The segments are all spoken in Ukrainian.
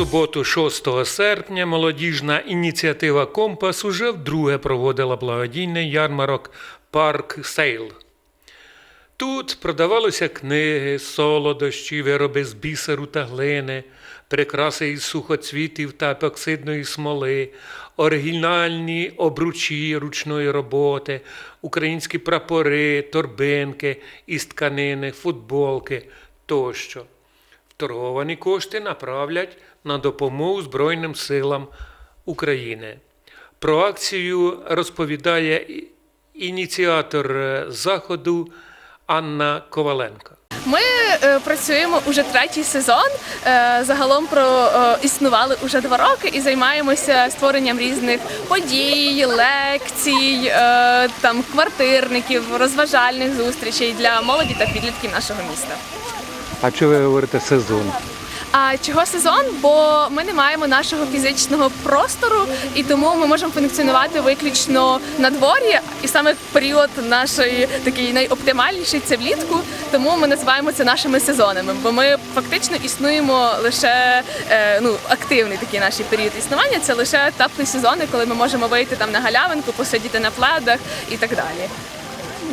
суботу, 6 серпня, молодіжна ініціатива Компас уже вдруге проводила благодійний ярмарок Парк Сейл. Тут продавалися книги, солодощі, вироби з бісеру та глини, прикраси із сухоцвітів та епоксидної смоли, оригінальні обручі ручної роботи, українські прапори, торбинки із тканини, футболки тощо. Вторговані кошти направлять на допомогу Збройним силам України. Про акцію розповідає ініціатор е, заходу Анна Коваленко. Ми е, працюємо уже третій сезон. Е, загалом про е, існували уже два роки і займаємося створенням різних подій, лекцій, е, там квартирників, розважальних зустрічей для молоді та підлітків нашого міста. А що ви говорите сезон? А чого сезон? Бо ми не маємо нашого фізичного простору, і тому ми можемо функціонувати виключно на дворі. І саме період нашої такий найоптимальніший це влітку. Тому ми називаємо це нашими сезонами. Бо ми фактично існуємо лише е, ну активний такий наш період існування. Це лише теплі сезони, коли ми можемо вийти там на галявинку, посидіти на пледах і так далі.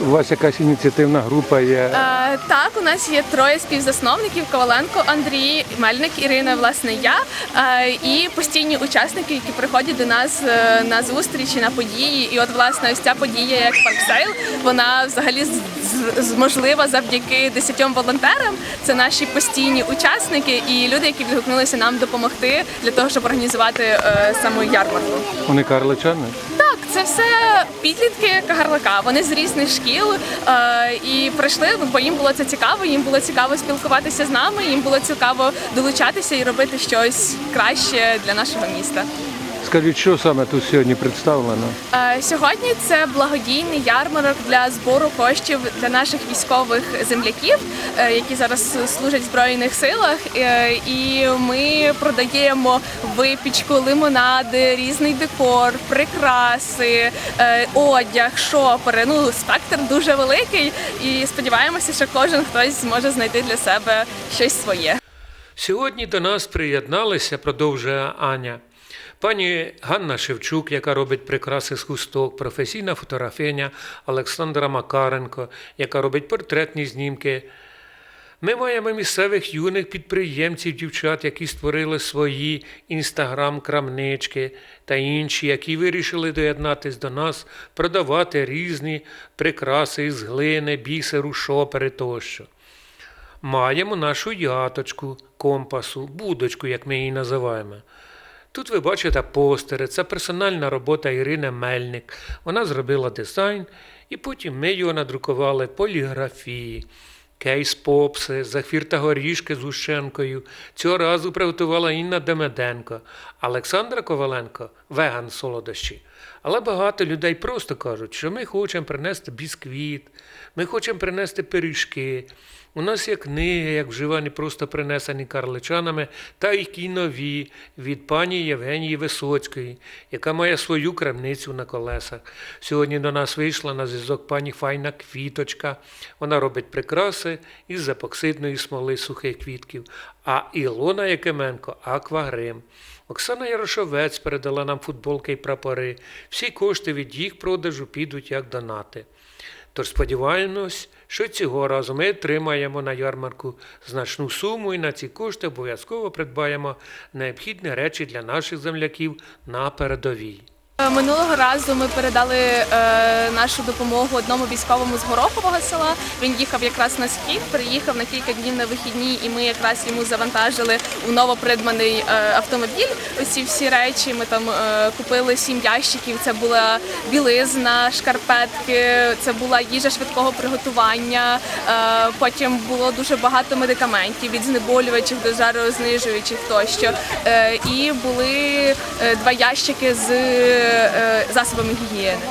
У вас якась ініціативна група є. Е, так, у нас є троє співзасновників: Коваленко, Андрій, Мельник, Ірина, власне, я е, і постійні учасники, які приходять до нас е, на зустрічі, на події. І от власне ось ця подія, як парксейл, вона взагалі можлива завдяки десятьом волонтерам. Це наші постійні учасники і люди, які відгукнулися нам допомогти для того, щоб організувати е, саму ярмарку. Вони карличани? Це все підлітки Кагарлика. Вони з різних шкіл е, і прийшли, ну, бо їм було це цікаво. Їм було цікаво спілкуватися з нами. Їм було цікаво долучатися і робити щось краще для нашого міста. Скажіть, що саме тут сьогодні представлено? Е, Сьогодні це благодійний ярмарок для збору коштів для наших військових земляків, е, які зараз служать в збройних силах. Е, І ми продаємо випічку, лимонади, різний декор, прикраси, одяг, шопери. Ну спектр дуже великий, і сподіваємося, що кожен хтось зможе знайти для себе щось своє. Сьогодні до нас приєдналися, продовжує Аня. Пані Ганна Шевчук, яка робить прикраси з хусток, професійна фотографиня Олександра Макаренко, яка робить портретні знімки. Ми маємо місцевих юних підприємців, дівчат, які створили свої інстаграм-крамнички та інші, які вирішили доєднатись до нас, продавати різні прикраси із глини, бісеру, шопери тощо. Маємо нашу яточку компасу, будочку, як ми її називаємо. Тут ви бачите постери, це персональна робота Ірини Мельник. Вона зробила дизайн, і потім ми його надрукували поліграфії, кейс-попси, захвір та горішки з Ущенкою. Цього разу приготувала Інна Демеденко, Олександра Коваленко веган солодощі. Але багато людей просто кажуть, що ми хочемо принести бісквіт, ми хочемо принести пиріжки. У нас є книги, як вживані, просто принесені карличанами, та й ті нові від пані Євгенії Висоцької, яка має свою крамницю на колесах. Сьогодні до нас вийшла на зв'язок пані Файна Квіточка. Вона робить прикраси із епоксидної смоли сухих квітків, а Ілона Якименко аквагрим. Оксана Ярошовець передала нам футболки і прапори. Всі кошти від їх продажу підуть як донати. Тож сподіваємось, що цього разу ми отримаємо на ярмарку значну суму і на ці кошти обов'язково придбаємо необхідні речі для наших земляків на передовій. Е, Минулого разу ми передали е, нашу допомогу одному військовому з Горохового села. Він їхав якраз на схід, приїхав на кілька днів на вихідні, і ми якраз йому завантажили у новопридбаний е, автомобіль. Оці всі речі ми там купили сім ящиків. Це була білизна, шкарпетки, це була їжа швидкого приготування. Потім було дуже багато медикаментів від знеболювачів до жарознижуючих тощо. І були два ящики з засобами гігієни.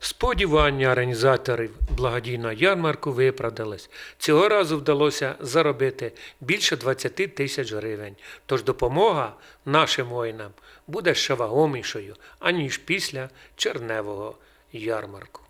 Сподівання організаторів благодійного ярмарку виправдались. Цього разу вдалося заробити більше 20 тисяч гривень. Тож допомога нашим воїнам буде ще вагомішою, аніж після черневого ярмарку.